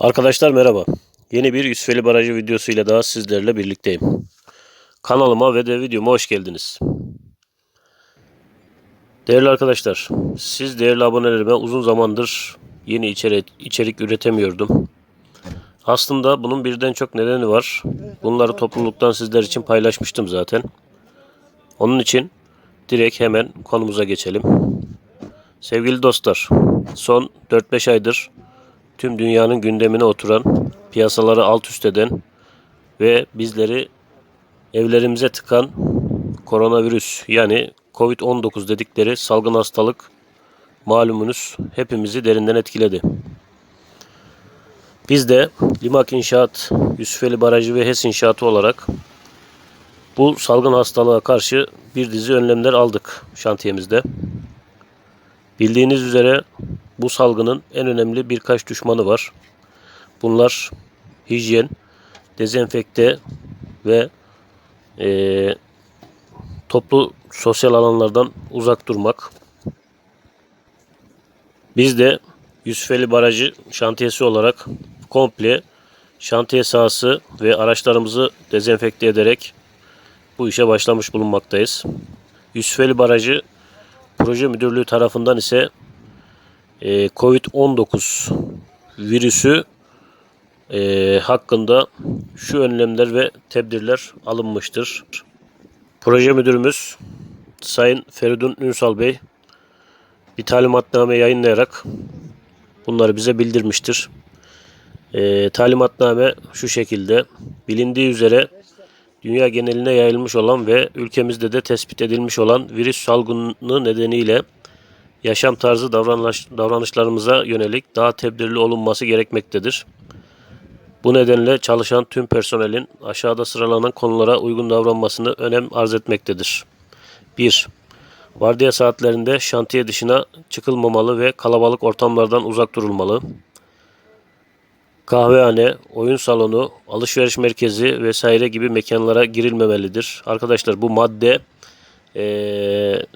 Arkadaşlar merhaba. Yeni bir Yusufeli Barajı videosu ile daha sizlerle birlikteyim. Kanalıma ve de videoma hoş geldiniz. Değerli arkadaşlar, siz değerli abonelerime uzun zamandır yeni içerik, içerik üretemiyordum. Aslında bunun birden çok nedeni var. Bunları topluluktan sizler için paylaşmıştım zaten. Onun için direkt hemen konumuza geçelim. Sevgili dostlar, son 4-5 aydır tüm dünyanın gündemine oturan, piyasaları alt üst eden ve bizleri evlerimize tıkan koronavirüs yani Covid-19 dedikleri salgın hastalık malumunuz hepimizi derinden etkiledi. Biz de Limak İnşaat, Yusufeli Barajı ve HES İnşaatı olarak bu salgın hastalığa karşı bir dizi önlemler aldık şantiyemizde. Bildiğiniz üzere bu salgının en önemli birkaç düşmanı var. Bunlar hijyen, dezenfekte ve eee, toplu sosyal alanlardan uzak durmak. Biz de Yusufeli Barajı şantiyesi olarak komple şantiye sahası ve araçlarımızı dezenfekte ederek bu işe başlamış bulunmaktayız. Yusufeli Barajı Proje Müdürlüğü tarafından ise e, Covid-19 virüsü e, hakkında şu önlemler ve tedbirler alınmıştır. Proje müdürümüz Sayın Feridun Ünsal Bey bir talimatname yayınlayarak bunları bize bildirmiştir. E, talimatname şu şekilde bilindiği üzere dünya geneline yayılmış olan ve ülkemizde de tespit edilmiş olan virüs salgını nedeniyle yaşam tarzı davranış, davranışlarımıza yönelik daha tedbirli olunması gerekmektedir. Bu nedenle çalışan tüm personelin aşağıda sıralanan konulara uygun davranmasını önem arz etmektedir. 1. Vardiya saatlerinde şantiye dışına çıkılmamalı ve kalabalık ortamlardan uzak durulmalı. Kahvehane, oyun salonu, alışveriş merkezi vesaire gibi mekanlara girilmemelidir. Arkadaşlar bu madde eee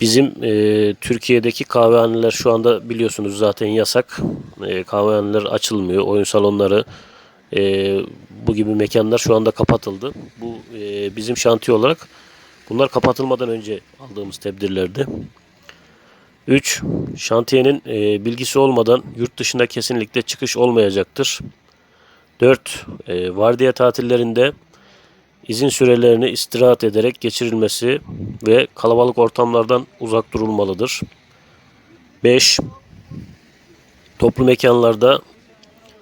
Bizim e, Türkiye'deki kahvehaneler şu anda biliyorsunuz zaten yasak. E, kahvehaneler açılmıyor. Oyun salonları e, bu gibi mekanlar şu anda kapatıldı. Bu e, bizim şantiye olarak bunlar kapatılmadan önce aldığımız tedbirlerdi. 3. Şantiyenin e, bilgisi olmadan yurt dışına kesinlikle çıkış olmayacaktır. 4. E, vardiya tatillerinde izin sürelerini istirahat ederek geçirilmesi ve kalabalık ortamlardan uzak durulmalıdır. 5. Toplu mekanlarda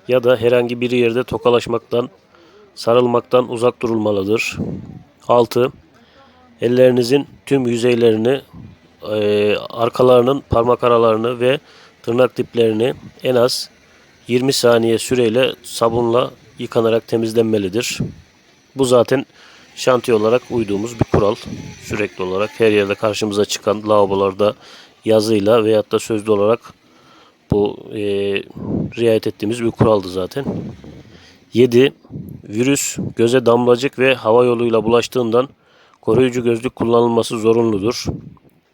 ya da herhangi bir yerde tokalaşmaktan, sarılmaktan uzak durulmalıdır. 6. Ellerinizin tüm yüzeylerini, e, arkalarının parmak aralarını ve tırnak diplerini en az 20 saniye süreyle sabunla yıkanarak temizlenmelidir. Bu zaten şantiye olarak uyduğumuz bir kural. Sürekli olarak her yerde karşımıza çıkan lavabolarda yazıyla veyahut da sözlü olarak bu e, riayet ettiğimiz bir kuraldı zaten. 7. Virüs göze damlacık ve hava yoluyla bulaştığından koruyucu gözlük kullanılması zorunludur.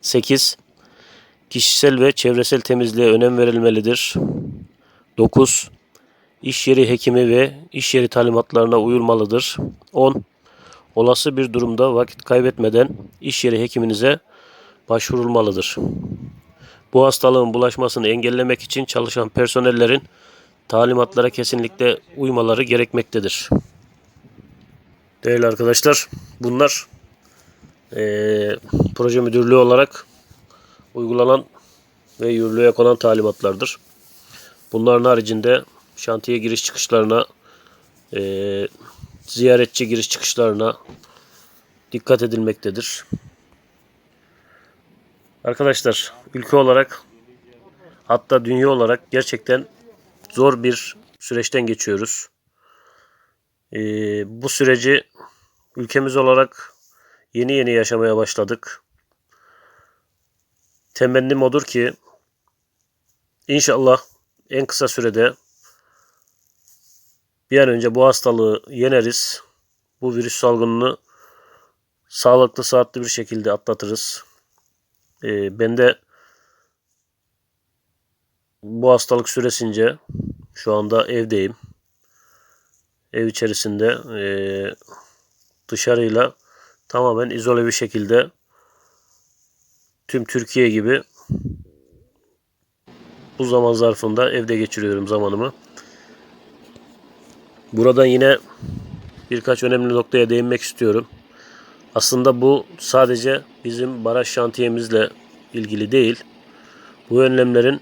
8. Kişisel ve çevresel temizliğe önem verilmelidir. 9. İş yeri hekimi ve iş yeri talimatlarına uyulmalıdır. 10. Olası bir durumda vakit kaybetmeden iş yeri hekiminize başvurulmalıdır. Bu hastalığın bulaşmasını engellemek için çalışan personellerin talimatlara kesinlikle uymaları gerekmektedir. Değerli arkadaşlar, bunlar eee, proje müdürlüğü olarak uygulanan ve yürürlüğe konan talimatlardır. Bunların haricinde şantiye giriş çıkışlarına, eee, ziyaretçi giriş çıkışlarına dikkat edilmektedir. Arkadaşlar ülke olarak hatta dünya olarak gerçekten zor bir süreçten geçiyoruz. Ee, bu süreci ülkemiz olarak yeni yeni yaşamaya başladık. Temennim odur ki inşallah en kısa sürede bir an önce bu hastalığı yeneriz. Bu virüs salgınını sağlıklı, sıhhatli bir şekilde atlatırız. Ee, ben de bu hastalık süresince şu anda evdeyim. Ev içerisinde eee, dışarıyla tamamen izole bir şekilde tüm Türkiye gibi bu zaman zarfında evde geçiriyorum zamanımı. Buradan yine birkaç önemli noktaya değinmek istiyorum. Aslında bu sadece bizim baraj şantiyemizle ilgili değil. Bu önlemlerin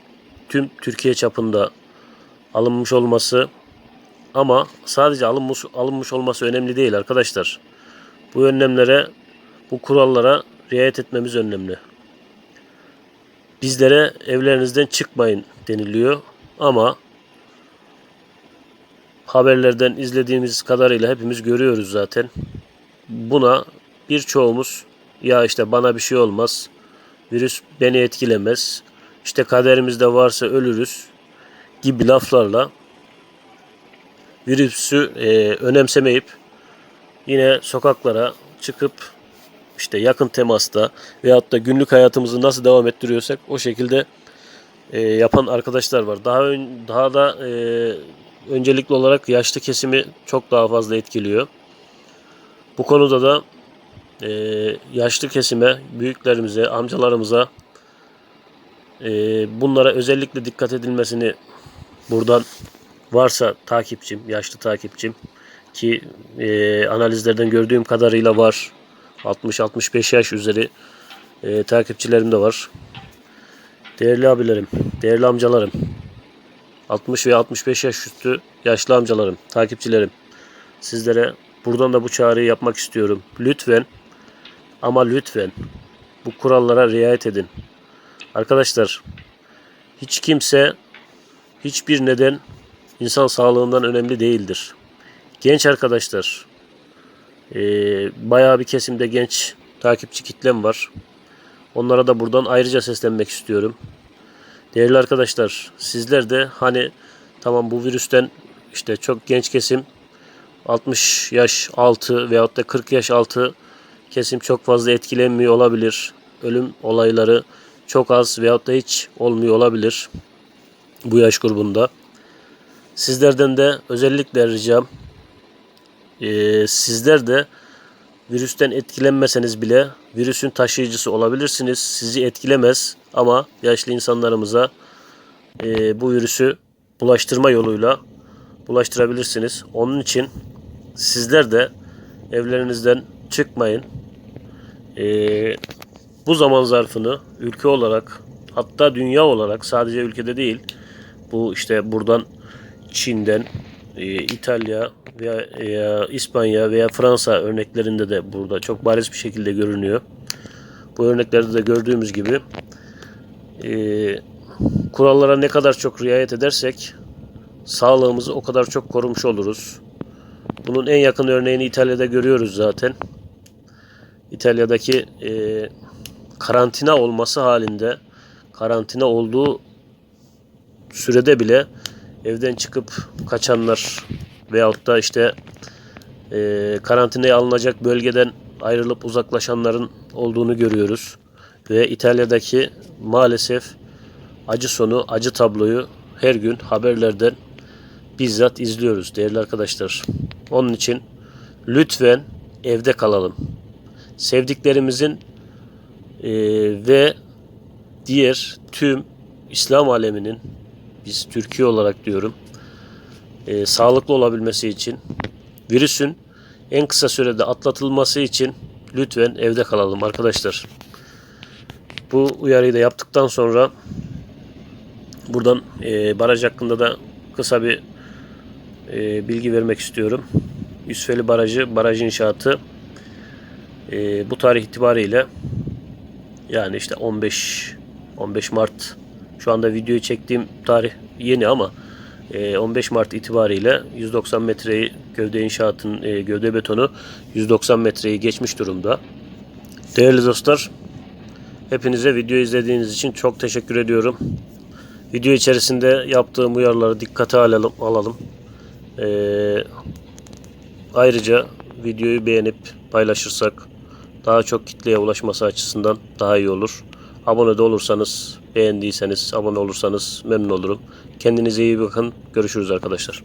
tüm Türkiye çapında alınmış olması ama sadece alınmış, alınmış olması önemli değil arkadaşlar. Bu önlemlere, bu kurallara riayet etmemiz önemli. Bizlere evlerinizden çıkmayın deniliyor ama haberlerden izlediğimiz kadarıyla hepimiz görüyoruz zaten. Buna birçoğumuz ya işte bana bir şey olmaz, virüs beni etkilemez, işte kaderimizde varsa ölürüz gibi laflarla virüsü e, önemsemeyip yine sokaklara çıkıp işte yakın temasta veyahut da günlük hayatımızı nasıl devam ettiriyorsak o şekilde e, yapan arkadaşlar var. Daha ön, daha da e, öncelikli olarak yaşlı kesimi çok daha fazla etkiliyor. Bu konuda da e, yaşlı kesime, büyüklerimize, amcalarımıza e, bunlara özellikle dikkat edilmesini buradan varsa takipçim, yaşlı takipçim ki e, analizlerden gördüğüm kadarıyla var. 60-65 yaş üzeri e, takipçilerim de var. Değerli abilerim, değerli amcalarım, 60 ve 65 yaş üstü yaşlı amcalarım, takipçilerim. Sizlere buradan da bu çağrıyı yapmak istiyorum. Lütfen ama lütfen bu kurallara riayet edin. Arkadaşlar hiç kimse hiçbir neden insan sağlığından önemli değildir. Genç arkadaşlar e, bayağı bir kesimde genç takipçi kitlem var. Onlara da buradan ayrıca seslenmek istiyorum. Değerli arkadaşlar sizler de hani tamam bu virüsten işte çok genç kesim 60 yaş altı veyahut da 40 yaş altı kesim çok fazla etkilenmiyor olabilir. Ölüm olayları çok az veyahut da hiç olmuyor olabilir bu yaş grubunda. Sizlerden de özellikle ricam e, sizler de virüsten etkilenmeseniz bile virüsün taşıyıcısı olabilirsiniz. Sizi etkilemez ama yaşlı insanlarımıza e, bu virüsü bulaştırma yoluyla bulaştırabilirsiniz. Onun için sizler de evlerinizden çıkmayın. E, bu zaman zarfını ülke olarak hatta dünya olarak sadece ülkede değil bu işte buradan Çin'den e, İtalya veya, veya İspanya veya Fransa örneklerinde de burada çok bariz bir şekilde görünüyor. Bu örneklerde de gördüğümüz gibi e, kurallara ne kadar çok riayet edersek sağlığımızı o kadar çok korumuş oluruz. Bunun en yakın örneğini İtalya'da görüyoruz zaten. İtalya'daki e, karantina olması halinde karantina olduğu sürede bile evden çıkıp kaçanlar veyahut da işte e, karantinaya alınacak bölgeden ayrılıp uzaklaşanların olduğunu görüyoruz. Ve İtalya'daki maalesef acı sonu, acı tabloyu her gün haberlerden bizzat izliyoruz değerli arkadaşlar. Onun için lütfen evde kalalım. Sevdiklerimizin e, ve diğer tüm İslam aleminin biz Türkiye olarak diyorum e, sağlıklı olabilmesi için virüsün en kısa sürede atlatılması için lütfen evde kalalım arkadaşlar. Bu uyarıyı da yaptıktan sonra buradan e, baraj hakkında da kısa bir e, bilgi vermek istiyorum. Yusufeli Barajı, baraj inşaatı e, bu tarih itibariyle yani işte 15 15 Mart şu anda videoyu çektiğim tarih yeni ama 15 Mart itibariyle 190 metreyi gövde inşaatın e, gövde betonu 190 metreyi geçmiş durumda. Değerli dostlar, hepinize video izlediğiniz için çok teşekkür ediyorum. Video içerisinde yaptığım uyarıları dikkate alalım. alalım. Ee, ayrıca videoyu beğenip paylaşırsak daha çok kitleye ulaşması açısından daha iyi olur. Abone de olursanız Beğendiyseniz abone olursanız memnun olurum. Kendinize iyi bakın. Görüşürüz arkadaşlar.